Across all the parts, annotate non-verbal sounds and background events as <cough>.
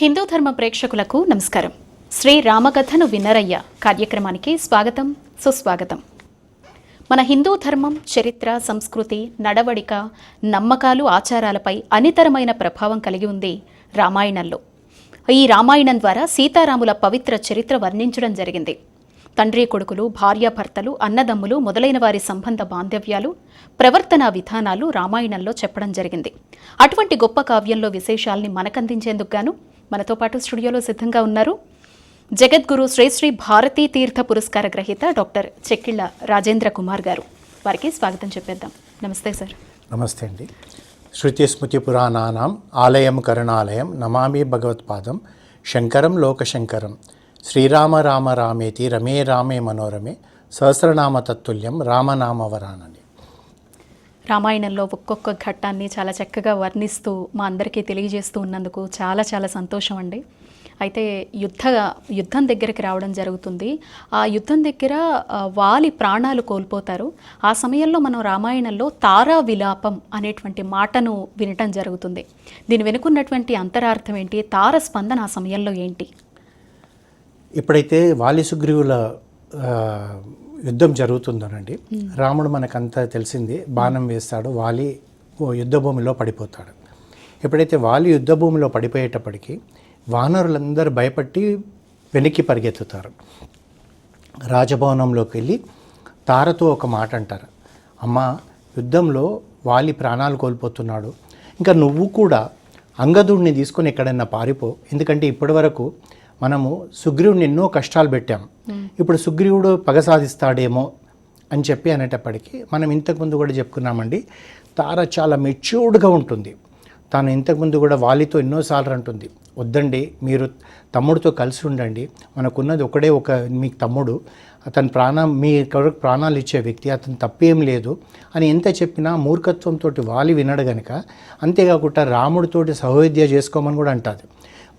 హిందూ ధర్మ ప్రేక్షకులకు నమస్కారం. శ్రీ రామకథను వినరయ్య కార్యక్రమానికి స్వాగతం సుస్వాగతం. మన హిందూ ధర్మం చరిత్ర సంస్కృతి నడవడిక నమ్మకాలు ఆచారాలపై అనితరమైన ప్రభావం కలిగి ఉంది రామాయణంలో. ఈ రామాయణం ద్వారా సీతారాముల పవిత్ర చరిత్ర వర్ణించడం జరిగింది. తండ్రి కొడుకులు భార్యాభర్తలు అన్నదమ్ములు మొదలైన వారి సంబంధ బాంధవ్యాలు ప్రవర్తనా విధానాలు రామాయణంలో చెప్పడం జరిగింది. అటువంటి గొప్ప కావ్యంలో విశేషాల్ని మనకందించేందుకు గాను మనతో పాటు స్టూడియోలో సిద్ధంగా ఉన్నారు జగద్గురు శ్రీశ్రీ భారతీ తీర్థ పురస్కార గ్రహీత డాక్టర్ చెక్కిళ్ళ రాజేంద్ర కుమార్ గారు. వారికి స్వాగతం చెప్పేద్దాం. నమస్తే సార్. నమస్తే అండి. శృతి స్మృతి పురాణానాం ఆలయం కరుణాలయం నమామి భగవత్పాదం శంకరం లోకశంకరం శ్రీరామ రామ రామేతి రమే రామే మనోరమే సహస్రనామ తత్తుల్యం రామనామవరానని రామాయణంలో ఒక్కొక్క ఘట్టాన్ని చాలా చక్కగా వర్ణిస్తూ మా అందరికీ తెలియజేస్తూ ఉన్నందుకు చాలా చాలా సంతోషం అండి. అయితే యుద్ధ యుద్ధం దగ్గరికి రావడం జరుగుతుంది. ఆ యుద్ధం దగ్గర వాలి ప్రాణాలు కోల్పోతారు. ఆ సమయంలో మనం రామాయణంలో తారా విలాపం అనేటువంటి మాటను వినటం జరుగుతుంది. దీని వెనుకున్నటువంటి అంతరార్థం ఏంటి? తార స్పందన ఆ సమయంలో ఏంటి? ఎప్పుడైతే వాలి సుగ్రీవుల యుద్ధం జరుగుతుందోనండి. రాముడు మనకంతా తెలిసింది బాణం వేస్తాడు వాలి యుద్ధభూమిలో పడిపోతాడు. ఎప్పుడైతే వాలి యుద్ధభూమిలో పడిపోయేటప్పటికీ వానరులందరూ భయపట్టి వెనక్కి పరిగెత్తుతారు. రాజభవనంలోకి వెళ్ళి తారతో ఒక మాట అంటారు. అమ్మ యుద్ధంలో వాలి ప్రాణాలు కోల్పోతున్నాడు. ఇంకా నువ్వు కూడా అంగదుడిని తీసుకొని ఎక్కడైనా పారిపో. ఎందుకంటే ఇప్పటి వరకు మనము సుగ్రీవుని ఎన్నో కష్టాలు పెట్టాం. ఇప్పుడు సుగ్రీవుడు పగ సాధిస్తాడేమో అని చెప్పి అనేటప్పటికీ మనం ఇంతకుముందు కూడా చెప్పుకున్నామండి తార చాలా మెచ్యూర్డ్గా ఉంటుంది. తాను ఇంతకుముందు కూడా వాలితో ఎన్నోసార్లు అంటుంది వద్దండి మీరు తమ్ముడితో కలిసి ఉండండి మనకున్నది ఒకడే ఒక మీ తమ్ముడు అతని ప్రాణం మీ కొరకు ప్రాణాలు ఇచ్చే వ్యక్తి అతను తప్పేం లేదు అని ఎంత చెప్పినా మూర్ఖత్వంతో వాలి వినడు గనుక అంతేకాకుండా రాముడితోటి సహోద్య చేసుకోమని కూడా అంటుంది.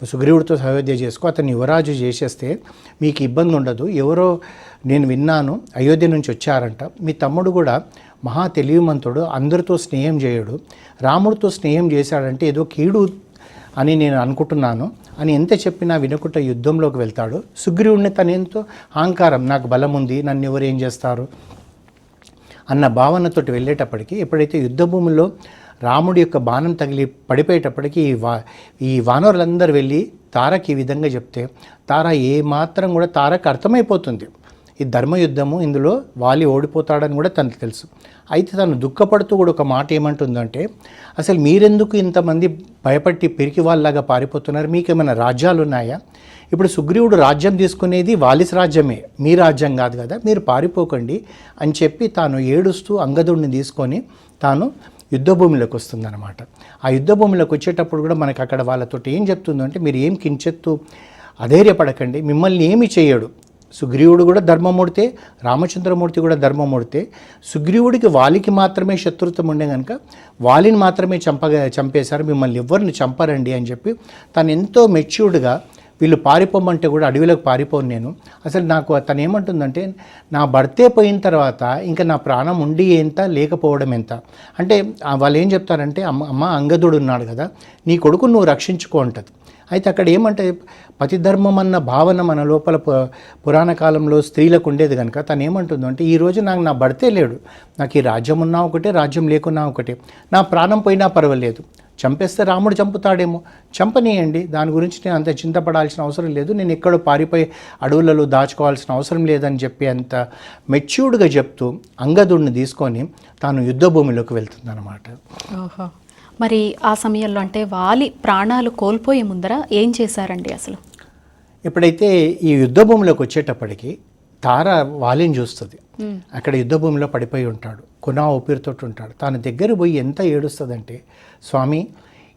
సుగ్రీవుడితో సహోద్య చేసుకో అతను యువరాజు చేసేస్తే మీకు ఇబ్బంది ఉండదు. ఎవరో నేను విన్నాను అయోధ్య నుంచి వచ్చారంట. మీ తమ్ముడు కూడా మహా తెలివిమంతుడు అందరితో స్నేహం చేయడు. రాముడితో స్నేహం చేశాడంటే ఏదో కీడు అని నేను అనుకుంటున్నాను అని ఎంత చెప్పినా వినకుండా యుద్ధంలోకి వెళ్తాడు. సుగ్రీవుడిని తన ఎంతో అహంకారం నాకు బలం ఉంది నన్ను ఎవరు ఏం చేస్తారు? అన్న భావనతోటి వెళ్ళేటప్పటికి ఎప్పుడైతే యుద్ధభూమిలో రాముడి యొక్క బాణం తగిలి పడిపోయేటప్పటికి ఈ వా ఈ వానరులందరూ వెళ్ళి తారకి ఈ విధంగా చెప్తే తార ఏ మాత్రం కూడా తారకు అర్థమైపోతుంది. ఈ ధర్మయుద్ధము ఇందులో వాలి ఓడిపోతాడని కూడా తనకు తెలుసు. అయితే తను దుఃఖపడుతూ కూడా ఒక మాట ఏమంటుందంటే అసలు మీరెందుకు ఇంతమంది భయపట్టి పెరికి వాళ్ళలాగా పారిపోతున్నారు? మీకు ఏమైనా రాజ్యాలు ఉన్నాయా? ఇప్పుడు సుగ్రీవుడు రాజ్యం తీసుకునేది వాలిస్ రాజ్యమే. మీ రాజ్యం కాదు కదా. మీరు పారిపోకండి అని చెప్పి తాను ఏడుస్తూ అంగదుడిని తీసుకొని తాను యుద్ధ భూమిలోకి వస్తుందన్నమాట. ఆ యుద్ధ భూమిలోకి వచ్చేటప్పుడు కూడా మనకి అక్కడ వాళ్ళతోటి ఏం చెప్తుందంటే మీరు ఏం కించెత్తు అధైర్యపడకండి మిమ్మల్ని ఏమి చేయడు. సుగ్రీవుడు కూడా ధర్మమూడితే రామచంద్రమూర్తి కూడా ధర్మమూడితే సుగ్రీవుడికి వాలికి మాత్రమే శత్రుత్వం ఉండే కనుక వాలిని మాత్రమే చంపగా చంపేశారు మిమ్మల్ని ఎవరిని చంపరండి అని చెప్పి తను ఎంతో మెచ్యూర్డ్గా వీళ్ళు పారిపోమంటే కూడా అడవిలోకి పారిపోను నేను. అసలు నాకు తను ఏమంటుందంటే నా భర్తే పోయిన తర్వాత ఇంకా నా ప్రాణం ఉండి ఎంత లేకపోవడం ఎంత? అంటే వాళ్ళు ఏం చెప్తారంటే అమ్మ అమ్మ అంగదుడు ఉన్నాడు కదా నీ కొడుకు నువ్వు రక్షించుకో అంటది. అయితే అక్కడ ఏమంటే పతిధర్మం అన్న భావన మన లోపల పురాణ కాలంలో స్త్రీలకు ఉండేది కనుక తను ఏమంటుందో అంటే ఈ రోజు నాకు నా భర్తే లేడు. నాకు ఈ రాజ్యం ఉన్నా ఒకటే రాజ్యం లేకున్నా ఒకటే. నా ప్రాణం పోయినా పర్వాలేదు. చంపేస్తే రాముడు చంపుతాడేమో. చంపనీయండి దాని గురించి నేను అంత చింతపడాల్సిన అవసరం లేదు. నేను ఎక్కడో పారిపోయి అడవులలో దాచుకోవాల్సిన అవసరం లేదని చెప్పి అంత మెచ్యూర్డ్గా చెప్తూ అంగదుడిని తీసుకొని తాను యుద్ధభూమిలోకి వెళ్తుందన్నమాట. ఓహో. మరి ఆ సమయంలో అంటే వాలి ప్రాణాలు కోల్పోయే ముందర ఏం చేశారండి అసలు? ఎప్పుడైతే ఈ యుద్ధభూమిలోకి వచ్చేటప్పటికి తార వాలిని చూస్తుంది. అక్కడ యుద్ధభూమిలో పడిపోయి ఉంటాడు. కునా ఊపిరితో ఉంటాడు. తాను దగ్గర పోయి ఎంత ఏడుస్తుందంటే స్వామి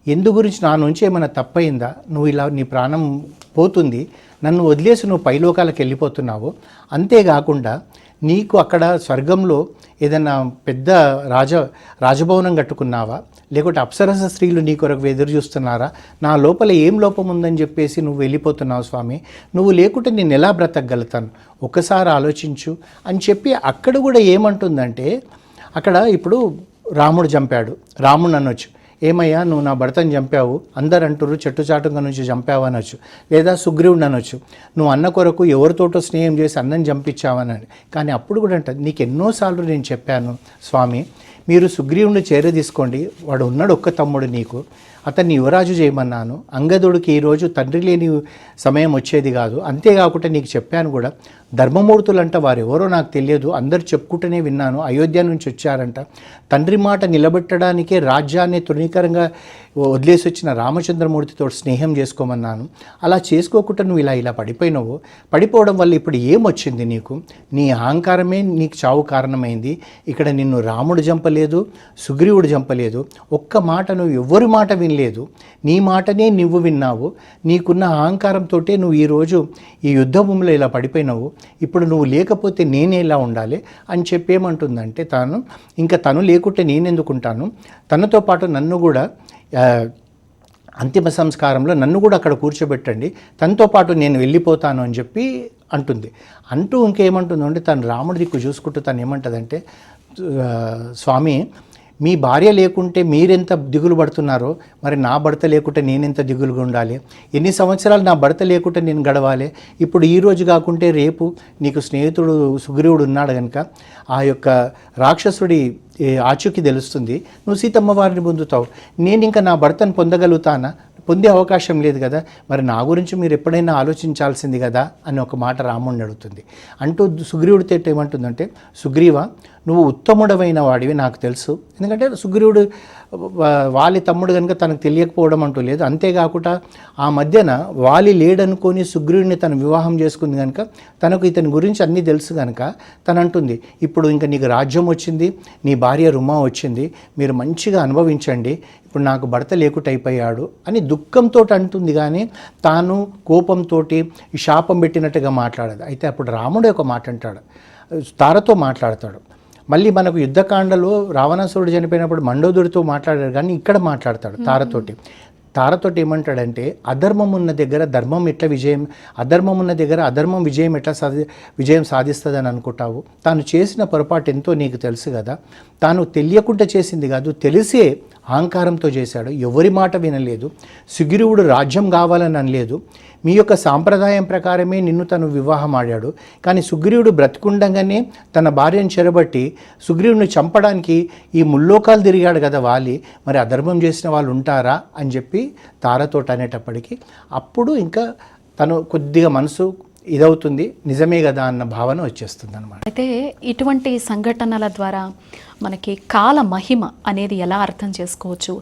ఎందు గురించి నా నుంచి ఏమైనా తప్పయిందా? నువ్వు ఇలా నీ ప్రాణం పోతుంది నన్ను వదిలేసి నువ్వు పైలోకాలకు వెళ్ళిపోతున్నావు. అంతేకాకుండా నీకు అక్కడ స్వర్గంలో ఏదైనా పెద్ద రాజ రాజభవనం కట్టుకున్నావా? లేకుంటే అప్సరస స్త్రీలు నీ కొరకు ఎదురు చూస్తున్నారా? నా లోపల ఏం లోపం ఉందని చెప్పేసి నువ్వు వెళ్ళిపోతున్నావు స్వామి. నువ్వు లేకుంటే నేను ఎలా బ్రతకగలుగుతాను? ఒక్కసారి ఆలోచించు. అని చెప్పి అక్కడ కూడా ఏమంటుందంటే అక్కడ ఇప్పుడు రాముడు చంపాడు. రాముడు అనొచ్చు ఏమయ్యా నువ్వు నా భర్తను చంపావు అందరు అంటారు చెట్టు చాటుగా నుంచి చంపావు అనొచ్చు లేదా సుగ్రీవుడు అనొచ్చు. నువ్వు అన్న కొరకు ఎవరితోటో స్నేహం చేసి అన్నం చంపించావనని. కానీ అప్పుడు కూడా అంట నీకు ఎన్నోసార్లు నేను చెప్పాను స్వామి మీరు సుగ్రీవుని చేర తీసుకోండి వాడు ఉన్నాడు ఒక్క తమ్ముడు నీకు. అతన్ని యువరాజు చేయమన్నాను. అంగదుడికి ఈరోజు తండ్రి లేని సమయం వచ్చేది కాదు. అంతేకాకుండా నీకు చెప్పాను కూడా ధర్మమూర్తులు అంట వారు ఎవరో నాకు తెలియదు. అందరు చెప్పుకుంటూనే విన్నాను. అయోధ్య నుంచి వచ్చారంట. తండ్రి మాట నిలబెట్టడానికే రాజ్యాన్ని తృణీకరంగా వదిలేసి వచ్చిన రామచంద్రమూర్తితో స్నేహం చేసుకోమన్నాను. అలా చేసుకోకుండా నువ్వు ఇలా ఇలా పడిపోయినావు. పడిపోవడం వల్ల ఇప్పుడు ఏమొచ్చింది నీకు? నీ అహంకారమే నీకు చావు కారణమైంది. ఇక్కడ నిన్ను రాముడు చంపలేదు సుగ్రీవుడు చంపలేదు ఒక్క మాట నువ్వు ఎవరి మాట లేదు. నీ మాటనే నువ్వు విన్నావు. నీకున్న అహంకారంతో నువ్వు ఈరోజు ఈ యుద్ధ భూమిలో ఇలా పడిపోయినావు. ఇప్పుడు నువ్వు లేకపోతే నేనే ఇలా ఉండాలి అని చెప్పేమంటుందంటే తాను ఇంకా తను లేకుంటే నేనెందుకుంటాను? తనతో పాటు నన్ను కూడా అంతిమ సంస్కారంలో నన్ను కూడా అక్కడ కూర్చోబెట్టండి. తనతో పాటు నేను వెళ్ళిపోతాను అని చెప్పి అంటుంది. అంటూ ఇంకేమంటుందంటే తను రాముడి దిక్కు చూసుకుంటూ తను ఏమంటుందంటే స్వామి మీ భార్య లేకుంటే మీరెంత దిగులు పడుతున్నారో మరి నా భర్త లేకుంటే నేనెంత దిగులుగా ఉండాలి? ఎన్ని సంవత్సరాలు నా భర్త లేకుంటే నేను గడవాలి? ఇప్పుడు ఈ రోజు కాకుంటే రేపు నీకు స్నేహితుడు సుగ్రీవుడు ఉన్నాడు కనుక ఆ యొక్క రాక్షసుడి ఆచూకి ఆచూకీ తెలుస్తుంది. నువ్వు సీతమ్మ వారిని పొందుతావు. నేను ఇంకా నా భర్తను పొందగలుగుతానా? పొందే అవకాశం లేదు కదా. మరి నా గురించి మీరు ఎప్పుడైనా ఆలోచించాల్సింది కదా అని ఒక మాట రాముడిని అడుగుతుంది. అంటూ సుగ్రీవుడి ఏమంటుందంటే సుగ్రీవ నువ్వు ఉత్తముడమైన వాడివి నాకు తెలుసు. ఎందుకంటే సుగ్రీవుడు వాలి తమ్ముడు కనుక తనకు తెలియకపోవడం అంటూ లేదు. అంతేకాకుండా ఆ మధ్యన వాలి లేడనుకొని సుగ్రీవుడిని తను వివాహం చేసుకుంది కనుక తనకు ఇతని గురించి అన్నీ తెలుసు కనుక తను అంటుంది ఇప్పుడు ఇంకా నీకు రాజ్యం వచ్చింది నీ భార్య రుమా వచ్చింది మీరు మంచిగా అనుభవించండి ఇప్పుడు నాకు భర్త లేకుండా అయిపోయాడు అని దుఃఖంతో అంటుంది. కానీ తాను కోపంతో శాపం పెట్టినట్టుగా మాట్లాడదు. అయితే అప్పుడు రాముడు ఒక మాట అంటాడు తారతో మాట్లాడతాడు. మళ్ళీ మనకు యుద్ధకాండలో రావణాసురుడు చనిపోయినప్పుడు మండోదుడితో మాట్లాడాడు కానీ ఇక్కడ మాట్లాడతాడు తారతోటి. తారతోటి ఏమంటాడంటే అధర్మం ఉన్న దగ్గర ధర్మం ఎట్లా విజయం అధర్మం ఉన్న దగ్గర అధర్మం విజయం ఎట్లా సాధి విజయం సాధిస్తుందని అనుకుంటావు? తాను చేసిన పొరపాటు ఎంతో నీకు తెలుసు కదా? తాను తెలియకుండా చేసింది కాదు తెలిసే అహంకారంతో చేశాడు. ఎవరి మాట వినలేదు. సుగ్రీవుడు రాజ్యం కావాలని అనలేదు. మీ యొక్క సాంప్రదాయం ప్రకారమే నిన్ను తను వివాహం ఆడాడు కానీ సుగ్రీవుడు బ్రతికుండగానే తన భార్యను చెరబట్టి సుగ్రీవుని చంపడానికి ఈ ముల్లోకాలు తిరిగాడు కదా వాలి. మరి అధర్మం చేసిన వాళ్ళు ఉంటారా? అని చెప్పి తారతోట అనేటప్పటికీ అప్పుడు ఇంకా తను కొద్దిగా మనసు ఇదవుతుంది. నిజమే కదా అన్న భావన వచ్చేస్తుంది అనమాట అయితే ఇటువంటి సంఘటనల ద్వారా మనకి కాల మహిమ అనేది ఎలా అర్థం చేసుకోవచ్చు?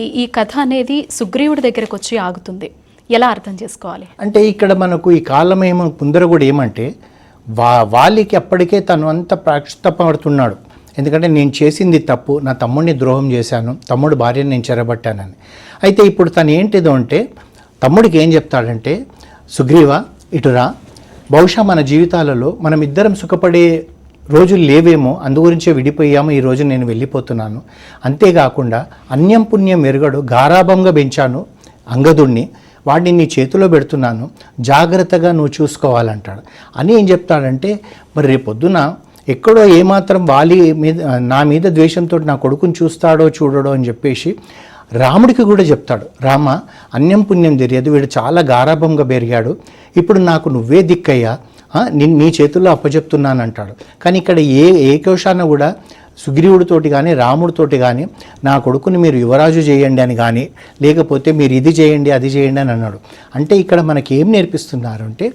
ఈ ఈ కథ అనేది సుగ్రీవుడి దగ్గరకు వచ్చి ఆగుతుంది. ఎలా అర్థం చేసుకోవాలి? అంటే ఇక్కడ మనకు ఈ కాలం ఏమో ముందర కూడా ఏమంటే వా వాళ్ళకి అప్పటికే తను అంత ప్రాక్షితపడుతున్నాడు ఎందుకంటే నేను చేసింది తప్పు నా తమ్ముడిని ద్రోహం చేశాను తమ్ముడు భార్యని నేను చెరబట్టానని. అయితే ఇప్పుడు తను ఏంటిదో అంటే తమ్ముడికి ఏం చెప్తాడంటే సుగ్రీవ ఇటురా బహుశా మన జీవితాలలో మనం ఇద్దరం సుఖపడే రోజులు లేవేమో అందుగురించే విడిపోయాము ఈ రోజు నేను వెళ్ళిపోతున్నాను. అంతేకాకుండా అన్యం పుణ్యం మెరుగడు గారాభంగా పెంచాను అంగదుణ్ణి వాడిని నీ చేతిలో పెడుతున్నాను జాగ్రత్తగా నువ్వు చూసుకోవాలంటాడు. అని ఏం చెప్తాడంటే మరి రేపొద్దున ఎక్కడో ఏమాత్రం వాలి మీద నా మీద ద్వేషంతో నా కొడుకుని చూస్తాడో చూడడో అని చెప్పేసి రాముడికి కూడా చెప్తాడు రామ అన్యం పుణ్యం తెలియదు వీడు చాలా గారాభంగా పెరిగాడు ఇప్పుడు నాకు నువ్వే దిక్కయ్యా ఆ, నీ చేతుల్లో అప్పచెప్తున్నానంటాడు కానీ ఇక్కడ ఏ ఏకోశాన కూడా సుగ్రీవుడితోటి కానీ రాముడితోటి కానీ నా కొడుకుని మీరు యువరాజు చేయండి అని కానీ లేకపోతే మీరు ఇది చేయండి అది చేయండి అని అన్నాడు. అంటే ఇక్కడ మనకి ఏం నేర్పిస్తున్నారు అంటే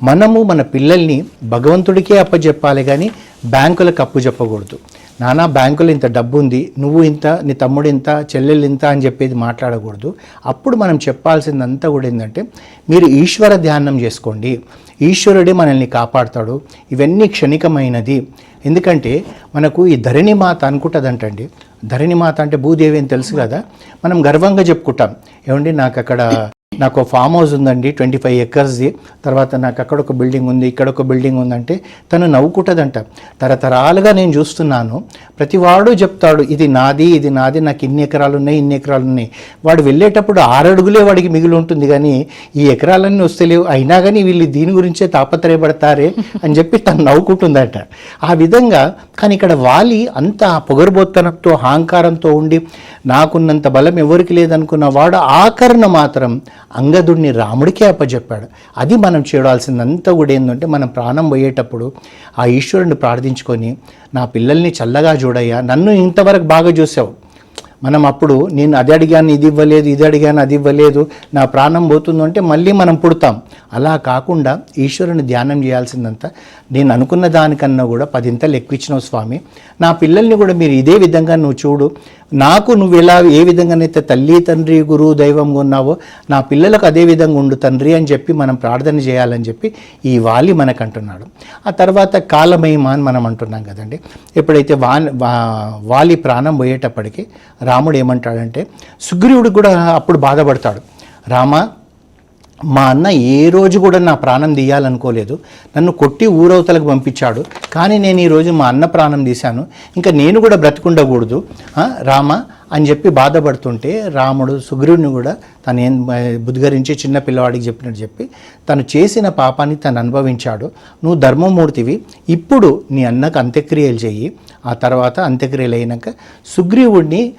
మనము మన పిల్లల్ని భగవంతుడికే అప్పచెప్పాలి కానీ బ్యాంకులకు అప్పు చెప్పకూడదు. నానా బ్యాంకులో ఇంత డబ్బు ఉంది నువ్వు ఇంత నీ తమ్ముడు ఇంత చెల్లెలు ఇంత అని చెప్పేది మాట్లాడకూడదు. అప్పుడు మనం చెప్పాల్సిందంతా కూడా ఏంటంటే మీరు ఈశ్వర ధ్యానం చేసుకోండి. ఈశ్వరుడే మనల్ని కాపాడుతాడు. ఇవన్నీ క్షణికమైనది. ఎందుకంటే మనకు ఈ ధరణి మాత అనుకుంటుందంటండి. ధరణి మాత అంటే భూదేవి అని తెలుసు కదా? మనం గర్వంగా చెప్పుకుంటాం. ఏమండి నాకు అక్కడ నాకు ఫామ్ హౌస్ ఉందండి ట్వంటీ ఫైవ్ ఎకర్స్ది తర్వాత నాకు అక్కడ ఒక బిల్డింగ్ ఉంది ఇక్కడ ఒక బిల్డింగ్ ఉందంటే తను నవ్వుకుంటుందంట. తరతరాలుగా నేను చూస్తున్నాను ప్రతివాడు చెప్తాడు ఇది నాది ఇది నాది నాకు ఇన్ని ఎకరాలు ఉన్నాయి ఇన్ని ఎకరాలు ఉన్నాయి వాడు వెళ్ళేటప్పుడు ఆరడుగులే వాడికి మిగిలి ఉంటుంది కానీ ఈ ఎకరాలన్నీ వస్తలేవు అయినా కానీ వీళ్ళు దీని గురించే తాపత్రయపడతారే అని చెప్పి తను నవ్వుకుంటుందట. ఆ విధంగా కానీ ఇక్కడ వాలి అంత పొగరుబోత్తనంతో అహంకారంతో ఉండి నాకున్నంత బలం ఎవరికి లేదనుకున్న వాడు ఆకరణ మాత్రం అంగదుడిని రాముడికే అప్పచెప్పాడు అది మనం చేయడాల్సిందంతా కూడా ఏంటంటే మనం ప్రాణం పోయేటప్పుడు ఆ ఈశ్వరుని ప్రార్థించుకొని నా పిల్లల్ని చల్లగా చూడయ్యా నన్ను ఇంతవరకు బాగా చూసావు. మనం అప్పుడు నేను అది అడిగాను ఇది ఇవ్వలేదు ఇది అడిగాను అది ఇవ్వలేదు నా ప్రాణం పోతుంది అంటే మళ్ళీ మనం పుడతాం. అలా కాకుండా ఈశ్వరుని ధ్యానం చేయాల్సిందంతా నేను అనుకున్న దానికన్నా కూడా పదింతలు ఎక్కువ ఇచ్చినావు స్వామి. నా పిల్లల్ని కూడా మీరు ఇదే విధంగా నువ్వు చూడు నాకు నువ్వు ఎలా ఏ విధంగానైతే తల్లి తండ్రి గురువు దైవంగా ఉన్నావో నా పిల్లలకు అదే విధంగా ఉండు తండ్రి అని చెప్పి మనం ప్రార్థన చేయాలని చెప్పి ఈ వాలి మనకు అంటున్నాడు ఆ తర్వాత కాలమహిమ అని మనం అంటున్నాం కదండి. ఎప్పుడైతే వా వాలి ప్రాణం పోయేటప్పటికి రాముడు ఏమంటాడంటే సుగ్రీవుడు కూడా అప్పుడు బాధపడతాడు. రామ మా అన్న ఏ రోజు కూడా నా ప్రాణం తీయాలనుకోలేదు. నన్ను కొట్టి ఊరవతలకు పంపించాడు. కానీ నేను ఈరోజు మా అన్న ప్రాణం తీశాను. ఇంకా నేను కూడా బ్రతికుండకూడదు. రామ అని చెప్పి బాధపడుతుంటే రాముడు సుగ్రీవుని కూడా తను ఏం బుద్ధిగరించి చిన్న పిల్లవాడికి చెప్పినట్టు చెప్పి తను చేసిన పాపాన్ని తను అనుభవించాడు. నువ్వు ధర్మమూర్తివి. ఇప్పుడు నీ అన్నకు అంత్యక్రియలు చెయ్యి. ఆ తర్వాత అంత్యక్రియలు అయినాక సుగ్రీవుడిని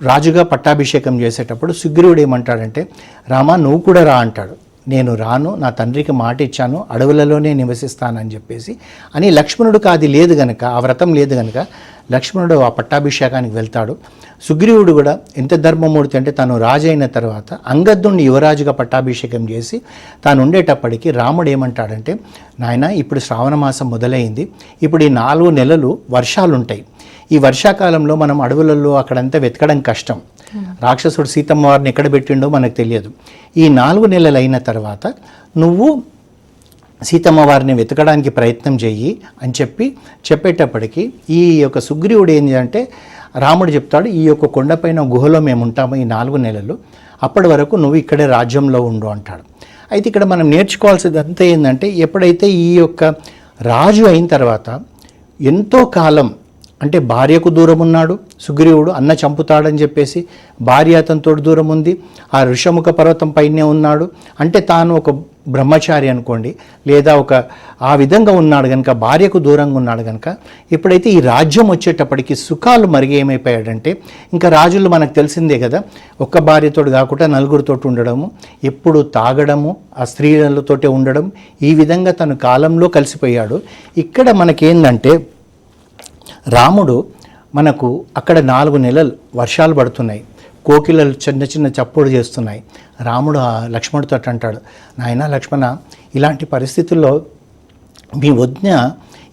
రాజుగా పట్టాభిషేకం చేసేటప్పుడు సుగ్రీవుడు ఏమంటాడంటే రామా నువ్వు కూడా రా అంటాడు. నేను రాను నా తండ్రికి మాట ఇచ్చాను అడవులలోనే నివసిస్తానని చెప్పేసి అని లక్ష్మణుడికి అది లేదు గనక ఆ వ్రతం లేదు గనక లక్ష్మణుడు ఆ పట్టాభిషేకానికి వెళ్తాడు. సుగ్రీవుడు కూడా ఎంత ధర్మమూర్తి అంటే తను రాజు అయిన తర్వాత అంగద్దుణ్ణి యువరాజుగా పట్టాభిషేకం చేసి తాను ఉండేటప్పటికి రాముడు ఏమంటాడంటే నాయన ఇప్పుడు శ్రావణ మాసం మొదలైంది. ఇప్పుడు ఈ నాలుగు నెలలు వర్షాలుంటాయి. ఈ వర్షాకాలంలో మనం అడవులలో అక్కడంతా వెతకడం కష్టం. రాక్షసుడు సీతమ్మ వారిని ఎక్కడ పెట్టిండో మనకు తెలియదు. ఈ నాలుగు నెలలు అయిన తర్వాత నువ్వు సీతమ్మ వారిని వెతకడానికి ప్రయత్నం చెయ్యి అని చెప్పి చెప్పేటప్పటికి ఈ యొక్క సుగ్రీవుడు ఏంటి అంటే రాముడు చెప్తాడు ఈ యొక్క కొండపైన గుహలో మేము ఉంటాము ఈ నాలుగు నెలలు. అప్పటి వరకు నువ్వు ఇక్కడే రాజ్యంలో ఉండు అంటాడు. అయితే ఇక్కడ మనం నేర్చుకోవాల్సింది అంతా ఏంటంటే ఎప్పుడైతే ఈ యొక్క రాజు అయిన తర్వాత ఎంతో కాలం అంటే భార్యకు దూరం ఉన్నాడు సుగ్రీవుడు అన్న చంపుతాడని చెప్పేసి భార్య అతనితో దూరం ఉంది ఆ ఋషముఖ పర్వతం పైనే ఉన్నాడు. అంటే తాను ఒక బ్రహ్మచారి అనుకోండి లేదా ఒక ఆ విధంగా ఉన్నాడు కనుక భార్యకు దూరంగా ఉన్నాడు కనుక ఇప్పుడైతే ఈ రాజ్యం వచ్చేటప్పటికి సుఖాలు మరిగి ఏమైపోయాడంటే ఇంకా రాజులు మనకు తెలిసిందే కదా ఒక్క భార్యతోటి కాకుండా నలుగురితోటి ఉండడము ఎప్పుడు తాగడము ఆ స్త్రీలతోటే ఉండడం ఈ విధంగా తను కాలంలో కలిసిపోయాడు. ఇక్కడ మనకేందంటే రాముడు మనకు అక్కడ నాలుగు నెలలు వర్షాలు పడుతున్నాయి. కోకిలలు చిన్న చిన్న చప్పుడు చేస్తున్నాయి. రాముడు లక్ష్మణుడితో అంటాడు నాయన లక్ష్మణ ఇలాంటి పరిస్థితుల్లో మీ వజ్ఞ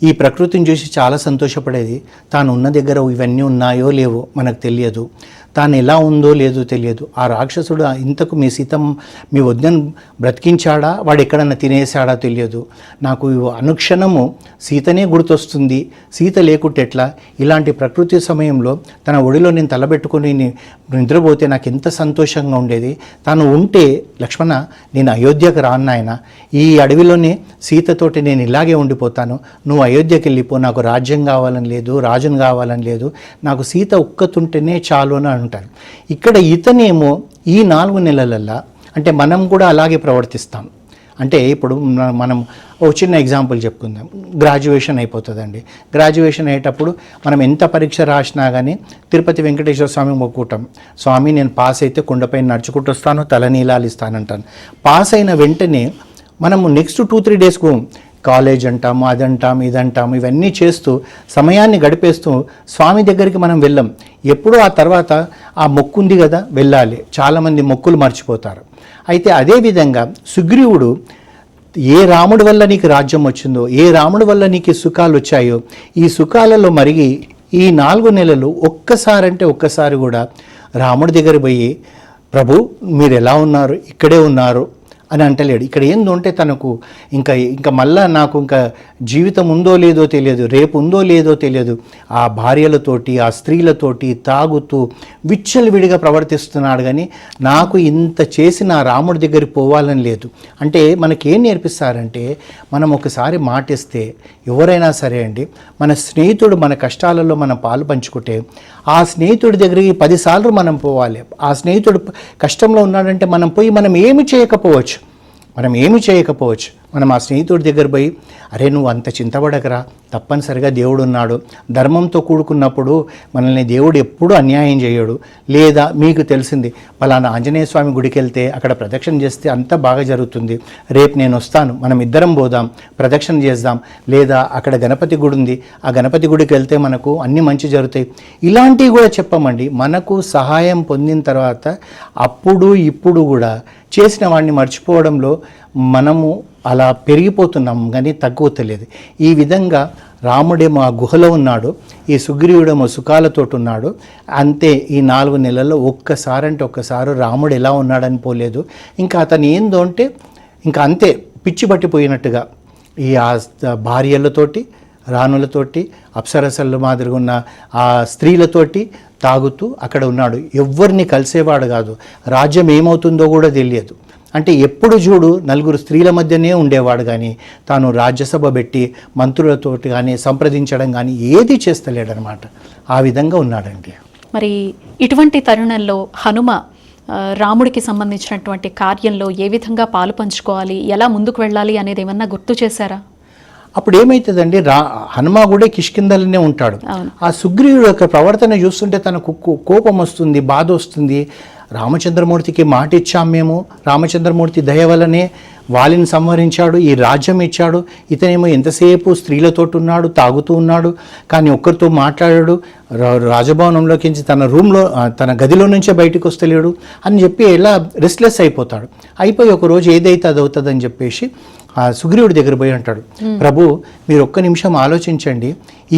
ఈ ప్రకృతిని చూసి చాలా సంతోషపడేది. తాను ఉన్న దగ్గర ఇవన్నీ ఉన్నాయో లేవో మనకు తెలియదు. తాను ఎలా ఉందో లేదో తెలియదు. ఆ రాక్షసుడు ఇంతకు మీ సీతం మీ వద్దని బ్రతికించాడా? వాడు ఎక్కడన్నా తినేసాడా తెలియదు. నాకు అనుక్షణము సీతనే గుర్తొస్తుంది. సీత లేకుంటే ఎట్లా? ఇలాంటి ప్రకృతి సమయంలో తన ఒడిలో నేను తలబెట్టుకుని నిద్రపోతే నాకు ఎంత సంతోషంగా ఉండేది? తాను ఉంటే లక్ష్మణ నేను అయోధ్యకు రాను నాయన. ఈ అడవిలోనే సీతతోటి నేను ఇలాగే ఉండిపోతాను. నువ్వు అయోధ్యకి వెళ్ళిపో. నాకు రాజ్యం కావాలని లేదు రాజును కావాలని లేదు. నాకు సీత ఒక్కతుంటేనే చాలు అని అంటారు ఇక్కడ ఇతనేమో ఈ నాలుగు నెలలల్లా అంటే మనం కూడా అలాగే ప్రవర్తిస్తాం. అంటే ఇప్పుడు మనం ఒక చిన్న ఎగ్జాంపుల్ చెప్పుకుందాం. గ్రాడ్యుయేషన్ అయిపోతుందండి. గ్రాడ్యుయేషన్ అయ్యేటప్పుడు మనం ఎంత పరీక్ష రాసినా కానీ తిరుపతి వెంకటేశ్వర స్వామి మొక్కుకుంటాం. స్వామి నేను పాస్ అయితే కొండపైన నడుచుకుంటూ వస్తాను తలనీలాలు ఇస్తానంటాను. పాస్ అయిన వెంటనే మనము నెక్స్ట్ టూ త్రీ డేస్కు కాలేజ్ అంటాము అదంటాం ఇదంటాము ఇవన్నీ చేస్తూ సమయాన్ని గడిపేస్తూ స్వామి దగ్గరికి మనం వెళ్ళం. ఎప్పుడూ ఆ తర్వాత ఆ మొక్కు ఉంది కదా వెళ్ళాలి. చాలామంది మొక్కులు మర్చిపోతారు. అయితే అదేవిధంగా సుగ్రీవుడు ఏ రాముడి వల్ల నీకు రాజ్యం వచ్చిందో ఏ రాముడి వల్ల నీకు సుఖాలు వచ్చాయో ఈ సుఖాలలో మరిగి ఈ నాలుగు నెలలు ఒక్కసారంటే ఒక్కసారి కూడా రాముడి దగ్గర పోయి ప్రభు మీరు ఎలా ఉన్నారు? ఇక్కడే ఉన్నారు. అని అంటలేడు. ఇక్కడ ఏందంటే తనకు ఇంకా ఇంకా మళ్ళా నాకు ఇంకా జీవితం ఉందో లేదో తెలియదు రేపు ఉందో లేదో తెలియదు. ఆ భార్యలతోటి ఆ స్త్రీలతోటి తాగుతూ విచ్చలవిడిగా ప్రవర్తిస్తున్నాడు కానీ నాకు ఇంత చేసి నా రాముడి దగ్గరికి పోవాలని లేదు. అంటే మనకేం నేర్పిస్తారంటే మనం ఒకసారి మాటిస్తే ఎవరైనా సరే అండి మన స్నేహితుడు మన కష్టాలలో మనం పాలు పంచుకుంటే ఆ స్నేహితుడి దగ్గరికి పదిసార్లు మనం పోవాలి. ఆ స్నేహితుడు కష్టంలో ఉన్నాడంటే మనం పోయి మనం ఏమి చేయకపోవచ్చు? మనం ఏమి చేయకపోవచ్చు? మనం ఆ స్నేహితుడి దగ్గర పోయి అరే నువ్వు అంత చింతపడకరా. తప్పనిసరిగా దేవుడు ఉన్నాడు. ధర్మంతో కూడుకున్నప్పుడు మనల్ని దేవుడు ఎప్పుడూ అన్యాయం చేయడు. లేదా మీకు తెలిసింది పలానా ఆంజనేయ స్వామి గుడికి వెళ్తే అక్కడ ప్రదక్షిణ చేస్తే అంతా బాగా జరుగుతుంది. రేపు నేను వస్తాను. మనం ఇద్దరం పోదాం. ప్రదక్షిణ చేద్దాం. లేదా అక్కడ గణపతి గుడి ఉంది. ఆ గణపతి గుడికి వెళ్తే మనకు అన్ని మంచి జరుగుతాయి. ఇలాంటివి కూడా చెప్పమండి. మనకు సహాయం పొందిన తర్వాత అప్పుడు ఇప్పుడు కూడా చేసిన వాడిని మర్చిపోవడంలో మనము అలా పెరిగిపోతున్నాం కానీ తగ్గుతలేదు. ఈ విధంగా రాముడేమో ఆ గుహలో ఉన్నాడు. ఈ సుగ్రీవుడేమో సుఖాలతో ఉన్నాడు. అంతే ఈ నాలుగు నెలల్లో ఒక్కసారి అంటే ఒక్కసారి రాముడు ఎలా ఉన్నాడని పోలేదు. ఇంకా అతను ఏందో అంటే ఇంకా అంతే పిచ్చి పట్టిపోయినట్టుగా. ఈ ఆ భార్యలతోటి రాణులతోటి అప్సరసలు మాదిరిగా ఉన్న ఆ స్త్రీలతోటి తాగుతూ అక్కడ ఉన్నాడు. ఎవరిని కలిసేవాడు కాదు. రాజ్యం ఏమవుతుందో కూడా తెలియదు. అంటే ఎప్పుడు చూడు నలుగురు స్త్రీల మధ్యనే ఉండేవాడు కానీ తాను రాజ్యసభ పెట్టి మంత్రులతోటి కానీ సంప్రదించడం కానీ ఏది చేస్తలేడనమాట. ఆ విధంగా ఉన్నాడండి. మరి ఇటువంటి తరుణంలో హనుమ రాముడికి సంబంధించినటువంటి కార్యంలో ఏ విధంగా పాలు పంచుకోవాలి ఎలా ముందుకు వెళ్ళాలి అనేది ఏమన్నా గుర్తు చేశారా? అప్పుడు ఏమవుతుందండి రా హనుమ కూడా కిష్కిందలనే ఉంటాడు. ఆ సుగ్రీవుడు యొక్క ప్రవర్తన చూస్తుంటే తనకు కో- కోపం వస్తుంది బాధ వస్తుంది. రామచంద్రమూర్తికి మాట ఇచ్చాం మేము. రామచంద్రమూర్తి దయ వల్లనే వాలిని సంహరించాడు ఈ రాజ్యం ఇచ్చాడు. ఇతనేమో ఎంతసేపు స్త్రీలతో ఉన్నాడు తాగుతూ ఉన్నాడు కానీ ఒక్కరితో మాట్లాడాడు. రాజభవనంలోకి తన రూమ్లో తన గదిలో నుంచే బయటకు వస్తలేడు అని చెప్పి ఎలా రెస్ట్లెస్ అయిపోతాడు. అయిపోయి ఒక రోజు ఏదైతే అది అవుతుందని చెప్పేసి ఆ సుగ్రీవుడి దగ్గర పోయి అంటాడు ప్రభు మీరు ఒక్క నిమిషం ఆలోచించండి.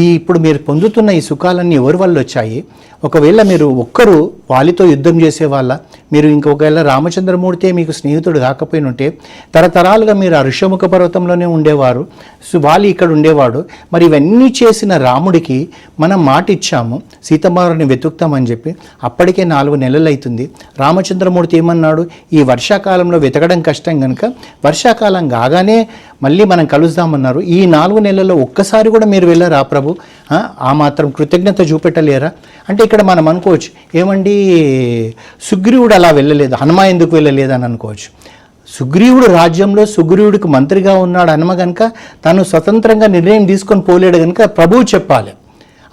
ఈ ఇప్పుడు మీరు పొందుతున్న ఈ సుఖాలన్నీ ఎవరి వల్ల వచ్చాయి? ఒకవేళ మీరు ఒక్కరు వాలితో యుద్ధం చేసే వాళ్ళ మీరు ఇంకొకవేళ రామచంద్రమూర్తి మీకు స్నేహితుడు కాకపోయిన ఉంటే తరతరాలుగా మీరు ఆ ఋషముఖ పర్వతంలోనే ఉండేవారు వాలి ఇక్కడ ఉండేవాడు. మరి ఇవన్నీ చేసిన రాముడికి మనం మాట ఇచ్చాము సీతమ్మని వెతుకుతామని చెప్పి. అప్పటికే నాలుగు నెలలు అవుతుంది రామచంద్రమూర్తి ఏమన్నాడు? ఈ వర్షాకాలంలో వెతకడం కష్టం కనుక వర్షాకాలం కాగానే మళ్ళీ మనం కలుద్దామన్నారు. ఈ నాలుగు నెలల్లో ఒక్కసారి కూడా మీరు వెళ్ళారా ప్రభు? ఆ, మాత్రం కృతజ్ఞత చూపెట్టలేరా? అంటే ఇక్కడ మనం అనుకోవచ్చు ఏమండి సుగ్రీవుడు అలా వెళ్ళలేదు హనుమ ఎందుకు వెళ్ళలేదు అని అనుకోవచ్చు. సుగ్రీవుడు రాజ్యంలో సుగ్రీవుడికి మంత్రిగా ఉన్నాడు హనుమ కనుక తను స్వతంత్రంగా నిర్ణయం తీసుకొని పోలేడు కనుక ప్రభువు చెప్పాలి.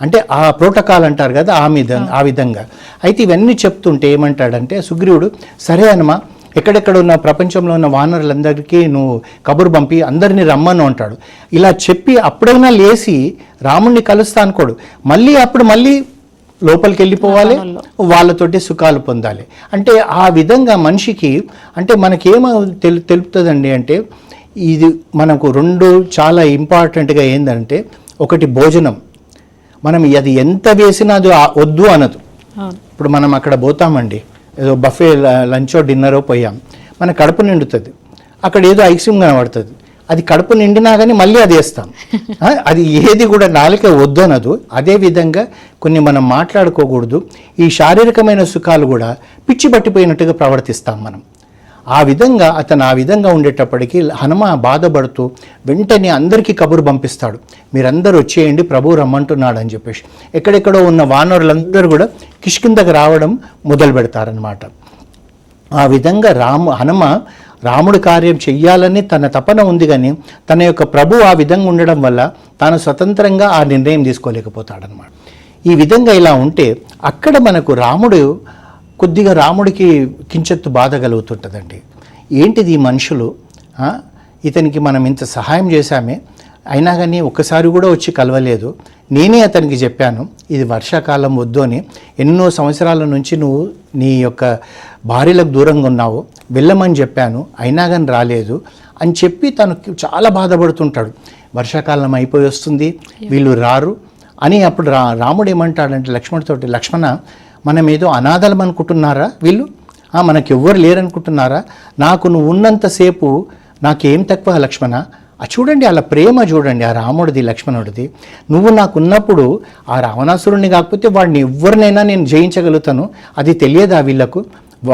అంటే ఆ ప్రోటోకాల్ అంటారు కదా ఆ మీద ఆ విధంగా. అయితే ఇవన్నీ చెప్తుంటే ఏమంటాడంటే సుగ్రీవుడు సరే హనుమ ఎక్కడెక్కడ ఉన్న ప్రపంచంలో ఉన్న వానరులందరికీ నువ్వు కబురు పంపి అందరినీ రమ్మను అంటాడు. ఇలా చెప్పి అప్పుడైనా లేచి రాముణ్ణి కలుస్తా అనుకోడు. మళ్ళీ అప్పుడు మళ్ళీ లోపలికి వెళ్ళిపోవాలి. వాళ్ళతోటి సుఖాలు పొందాలి. అంటే ఆ విధంగా మనిషికి అంటే మనకేమో తెలు తెలుపుతుందండి అంటే ఇది మనకు రెండు చాలా ఇంపార్టెంట్గా ఏంటంటే ఒకటి భోజనం. మనం అది ఎంత వేసినా అది వద్దు అనదు. ఇప్పుడు మనం అక్కడ పోతామండి. ఏదో బఫే లంచో డిన్నరో పోయాం. మన కడుపు నిండుతుంది. అక్కడ ఏదో ఐస్ క్రీమ్ కనబడుతుంది. అది కడుపు నిండినా కానీ మళ్ళీ అది వేస్తాం. <laughs> అది ఏది కూడా నాలుక వద్దనదు అదే విధంగా కొన్ని మనం మాట్లాడుకోకూడదు. ఈ శారీరకమైన సుఖాలు కూడా పిచ్చి పట్టిపోయినట్టుగా ప్రవర్తిస్తాం మనం. ఆ విధంగా అతను ఆ విధంగా ఉండేటప్పటికీ హనుమ బాధపడుతూ వెంటనే అందరికీ కబురు పంపిస్తాడు. మీరందరూ వచ్చేయండి ప్రభు రమ్మంటున్నాడు అని చెప్పేసి. ఎక్కడెక్కడో ఉన్న వానరులందరూ కూడా కిష్కిందకు రావడం మొదలు పెడతారనమాట ఆ విధంగా రాము హనుమ రాముడు కార్యం చెయ్యాలని తన తపన ఉంది కానీ తన యొక్క ప్రభు ఆ విధంగా ఉండడం వల్ల తాను స్వతంత్రంగా ఆ నిర్ణయం తీసుకోలేకపోతాడనమాట ఈ విధంగా ఇలా ఉంటే అక్కడ మనకు రాముడు కొద్దిగా రాముడికి కించెత్తు బాధ కలుగుతుంటుందండి. ఏంటిది ఈ మనుషులు? ఇతనికి మనం ఇంత సహాయం చేశామే. అయినా కానీ ఒక్కసారి కూడా వచ్చి కలవలేదు. నేనే అతనికి చెప్పాను ఇది వర్షాకాలం వద్దు అని. ఎన్నో సంవత్సరాల నుంచి నువ్వు నీ యొక్క భార్యలకు దూరంగా ఉన్నావు వెళ్ళమని చెప్పాను అయినా కానీ రాలేదు అని చెప్పి తను చాలా బాధపడుతుంటాడు. వర్షాకాలం అయిపోయి వస్తుంది వీళ్ళు రారు అని అప్పుడు రా రాముడు ఏమంటాడంటే లక్ష్మణ్తోటి లక్ష్మణ మనం ఏదో అనాథలం అనుకుంటున్నారా వీళ్ళు? మనకెవ్వరు ఎవ్వరు లేరనుకుంటున్నారా? నాకు నువ్వు ఉన్నంతసేపు నాకేం తక్కువ లక్ష్మణ? ఆ చూడండి అలా ప్రేమ చూడండి ఆ రాముడిది లక్ష్మణుడిది. నువ్వు నాకున్నప్పుడు ఆ రావణాసురుణ్ణి కాకపోతే వాడిని ఎవరినైనా నేను జయించగలుగుతాను. అది తెలియదా వీళ్ళకు?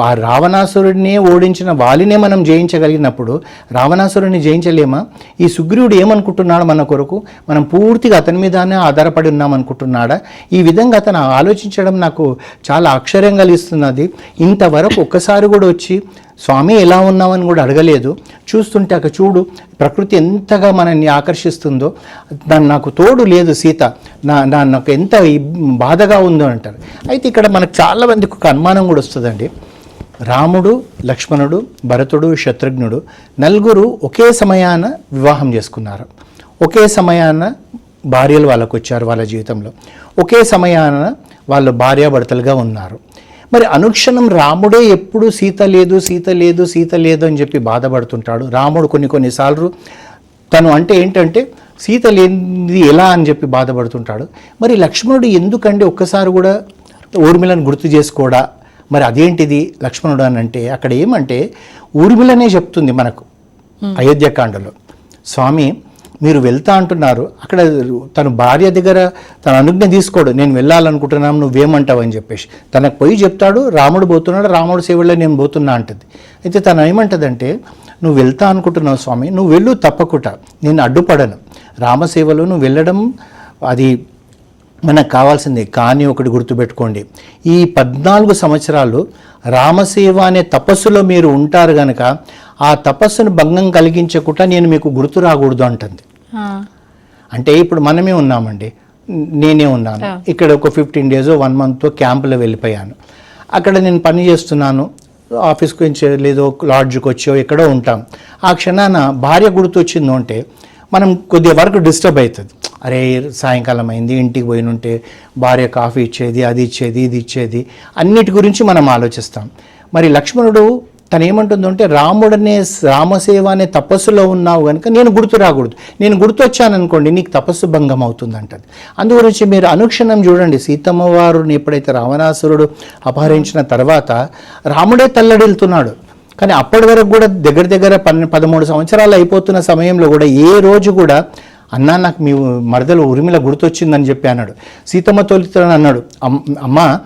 ఆ రావణాసురుడినే ఓడించిన వాలినే మనం జయించగలిగినప్పుడు రావణాసురుడిని జయించలేమా? ఈ సుగ్రీవుడు ఏమనుకుంటున్నాడు మన కొరకు? మనం పూర్తిగా అతని మీదనే ఆధారపడి ఉన్నాం అనుకుంటున్నాడా? ఈ విధంగా అతను ఆలోచించడం నాకు చాలా ఆశ్చర్యం కలిగిస్తున్నది. ఇంతవరకు ఒక్కసారి కూడా వచ్చి స్వామి ఎలా ఉన్నామని కూడా అడగలేదు. చూస్తుంటే అక్కడ చూడు ప్రకృతి ఎంతగా మనల్ని ఆకర్షిస్తుందో. దాన్ని నాకు తోడు లేదు సీత. నా నా నాకు ఎంత బాధగా ఉందో అంటారు. అయితే ఇక్కడ మనకు చాలా మందికి ఒక అనుమానం కూడా వస్తుందండి. రాముడు లక్ష్మణుడు భరతుడు శత్రుఘ్నుడు నలుగురు ఒకే సమయాన వివాహం చేసుకున్నారు. ఒకే సమయాన భార్యలు వాళ్ళకు వచ్చారు వాళ్ళ జీవితంలో. ఒకే సమయాన వాళ్ళు భార్యాభర్తలుగా ఉన్నారు. మరి అనుక్షణం రాముడే ఎప్పుడు సీత లేదు సీత లేదు సీత లేదు అని చెప్పి బాధపడుతుంటాడు. రాముడు కొన్ని కొన్నిసార్లు తను అంటే ఏంటంటే సీత లేనిది ఎలా అని చెప్పి బాధపడుతుంటాడు. మరి లక్ష్మణుడు ఎందుకంటే ఒక్కసారి కూడా ఊర్మిళను గుర్తు చేసుకోడా? మరి అదేంటిది లక్ష్మణుడు అని అంటే అక్కడ ఏమంటే ఊర్మిళనే చెప్తుంది మనకు అయోధ్యకాండలో స్వామి మీరు వెళ్తా అంటున్నారు అక్కడ తన భార్య దగ్గర తన అనుజ్ఞ తీసుకోడు నేను వెళ్ళాలనుకుంటున్నాను నువ్వేమంటావు అని చెప్పేసి. తనకు పోయి చెప్తాడు రాముడు పోతున్నాడు రాముడు సేవల్లో నేను పోతున్నా అంటది. అయితే తను ఏమంటదంటే నువ్వు వెళ్తా అనుకుంటున్నావు స్వామి నువ్వు వెళ్ళు తప్పకుండా నేను అడ్డుపడను. రామసేవలో నువ్వు వెళ్ళడం అది మనకు కావాల్సిందే కానీ ఒకటి గుర్తుపెట్టుకోండి. ఈ పద్నాలుగు సంవత్సరాలు రామసేవ అనే తపస్సులో మీరు ఉంటారు గనక ఆ తపస్సును భంగం కలిగించకుండా నేను మీకు గుర్తు రాకూడదు అంటుంది. అంటే ఇప్పుడు మనమే ఉన్నామండి. నేనే ఉన్నాను. ఇక్కడ ఒక ఫిఫ్టీన్ డేస్ వన్ మంత్ క్యాంపులో వెళ్ళిపోయాను. అక్కడ నేను పని చేస్తున్నాను. ఆఫీస్కి వచ్చి లేదో లాడ్జ్కి వచ్చో ఎక్కడో ఉంటాం. ఆ క్షణాన భార్య గుర్తొచ్చిందో అంటే మనం కొద్దిగా వరకు డిస్టర్బ్ అవుతుంది. అరే సాయంకాలం అయింది ఇంటికి పోయినుంటే భార్య కాఫీ ఇచ్చేది అది ఇచ్చేది ఇది ఇచ్చేది అన్నిటి గురించి మనం ఆలోచిస్తాం. మరి లక్ష్మణుడు తను ఏమంటుందో అంటే రాముడనే రామసేవ అనే తపస్సులో ఉన్నావు కనుక నేను గుర్తు రాకూడదు. నేను గుర్తు వచ్చాననుకోండి నీకు తపస్సు భంగం అవుతుంది అంటది అందుగురించి మీరు అనుక్షణం చూడండి. సీతమ్మ వారిని ఎప్పుడైతే రావణాసురుడు అపహరించిన తర్వాత రాముడే తల్లడిల్తున్నాడు. కానీ అప్పటి వరకు కూడా దగ్గర దగ్గర పన్నె పదమూడు సంవత్సరాలు అయిపోతున్న సమయంలో కూడా ఏ రోజు కూడా అన్నా నాకు మీ మరదలు ఉరిమిల గుర్తొచ్చిందని చెప్పి అన్నాడు. సీతమ్మ తొలితో అన్నాడు. అమ్మ అమ్మా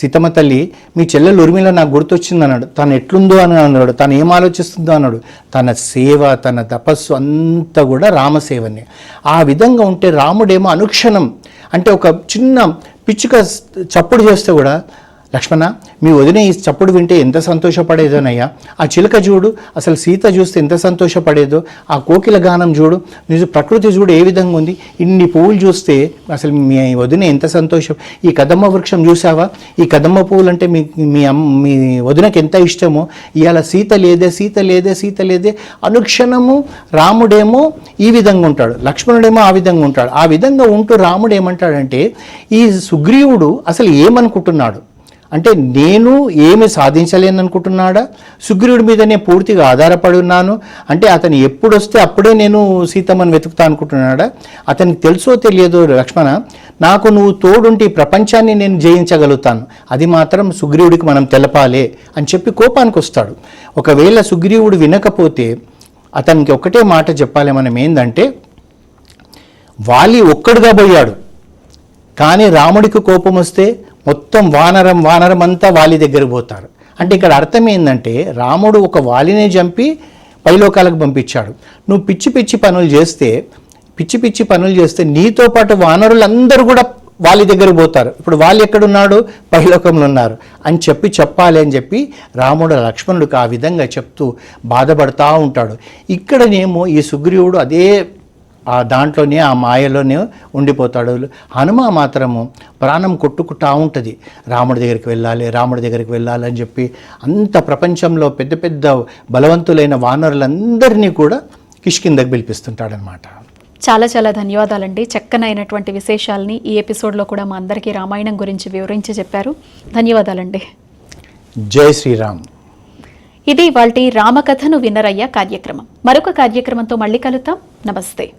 సీతమ్మ తల్లి మీ చెల్లెలు ఉరిమిల నాకు గుర్తొచ్చింది అన్నాడు తను ఎట్లుందో అని అన్నాడు. తను ఏం ఆలోచిస్తుందో అన్నాడు. తన సేవ తన తపస్సు అంతా కూడా రామసేవనే. ఆ విధంగా ఉంటే రాముడేమో అనుక్షణం అంటే ఒక చిన్న పిచ్చుక చప్పుడు చేస్తే కూడా లక్ష్మణ మీ వదిన ఈ చప్పుడు వింటే ఎంత సంతోషపడేదోనయ్యా ఆ చిలుక చూడు అసలు సీత చూస్తే ఎంత సంతోషపడేదో. ఆ కోకిల గానం చూడు నిజ ప్రకృతి చూడు ఏ విధంగా ఉంది. ఇన్ని పువ్వులు చూస్తే అసలు మీ వదిన ఎంత సంతోషం. ఈ కదమ్మ వృక్షం చూసావా ఈ కదమ్మ పువ్వులు అంటే మీ మీ అమ్మ మీ వదినకి ఎంత ఇష్టమో. ఇవాళ సీత లేదే సీత లేదే సీత లేదే. అనుక్షణము రాముడేమో ఈ విధంగా ఉంటాడు. లక్ష్మణుడేమో ఆ విధంగా ఉంటాడు. ఆ విధంగా ఉంటూ రాముడు ఏమంటాడంటే ఈ సుగ్రీవుడు అసలు ఏమనుకుంటున్నాడు? అంటే నేను ఏమి సాధించలేను అనుకుంటున్నాడా సుగ్రీవుడి మీదనే పూర్తిగా ఆధారపడి ఉన్నాను. అంటే అతను ఎప్పుడు వస్తే అప్పుడే నేను సీతమ్మని వెతుకుతా అనుకుంటున్నాడా? అతనికి తెలుసో తెలియదో లక్ష్మణ నాకు నువ్వు తోడుంటే ప్రపంచాన్ని నేను జయించగలుగుతాను. అది మాత్రం సుగ్రీవుడికి మనం తెలపాలే అని చెప్పి కోపానికి వస్తాడు. ఒకవేళ సుగ్రీవుడు వినకపోతే అతనికి ఒకటే మాట చెప్పాలి. మనం ఏంటంటే వాలి ఒక్కడుగా పోయాడు. కానీ రాముడికి కోపం వస్తే మొత్తం వానరం వానరం అంతా వాలి దగ్గర పోతారు. అంటే ఇక్కడ అర్థం ఏంటంటే రాముడు ఒక వాలినే చంపి పైలోకాలకు పంపించాడు. నువ్వు పిచ్చి పిచ్చి పనులు చేస్తే పిచ్చి పిచ్చి పనులు చేస్తే నీతో పాటు వానరులందరూ కూడా వాలి దగ్గర పోతారు. ఇప్పుడు వాళ్ళు ఎక్కడున్నాడు? పైలోకంలో ఉన్నారు. అని చెప్పి చెప్పాలి అని చెప్పి రాముడు లక్ష్మణుడికి ఆ విధంగా చెప్తూ బాధపడతా ఉంటాడు. ఇక్కడనేమో ఈ సుగ్రీవుడు అదే ఆ దాంట్లోనే ఆ మాయలోనే ఉండిపోతాడు. హనుమ మాత్రము ప్రాణం కొట్టుకుంటా ఉంటుంది. రాముడి దగ్గరికి వెళ్ళాలి రాముడి దగ్గరికి వెళ్ళాలి అని చెప్పి అంత ప్రపంచంలో పెద్ద పెద్ద బలవంతులైన వానరులందరినీ కూడా కిష్కిందకు పిలిపిస్తుంటాడనమాట. చాలా చాలా ధన్యవాదాలండి. చక్కనైనటువంటి విశేషాలని ఈ ఎపిసోడ్లో కూడా మా అందరికీ రామాయణం గురించి వివరించి చెప్పారు. ధన్యవాదాలండి. జై శ్రీరామ్. ఇది ఇవాల్టి రామకథను వినరయ్య కార్యక్రమం. మరొక కార్యక్రమంతో మళ్ళీ కలుద్దాం. నమస్తే.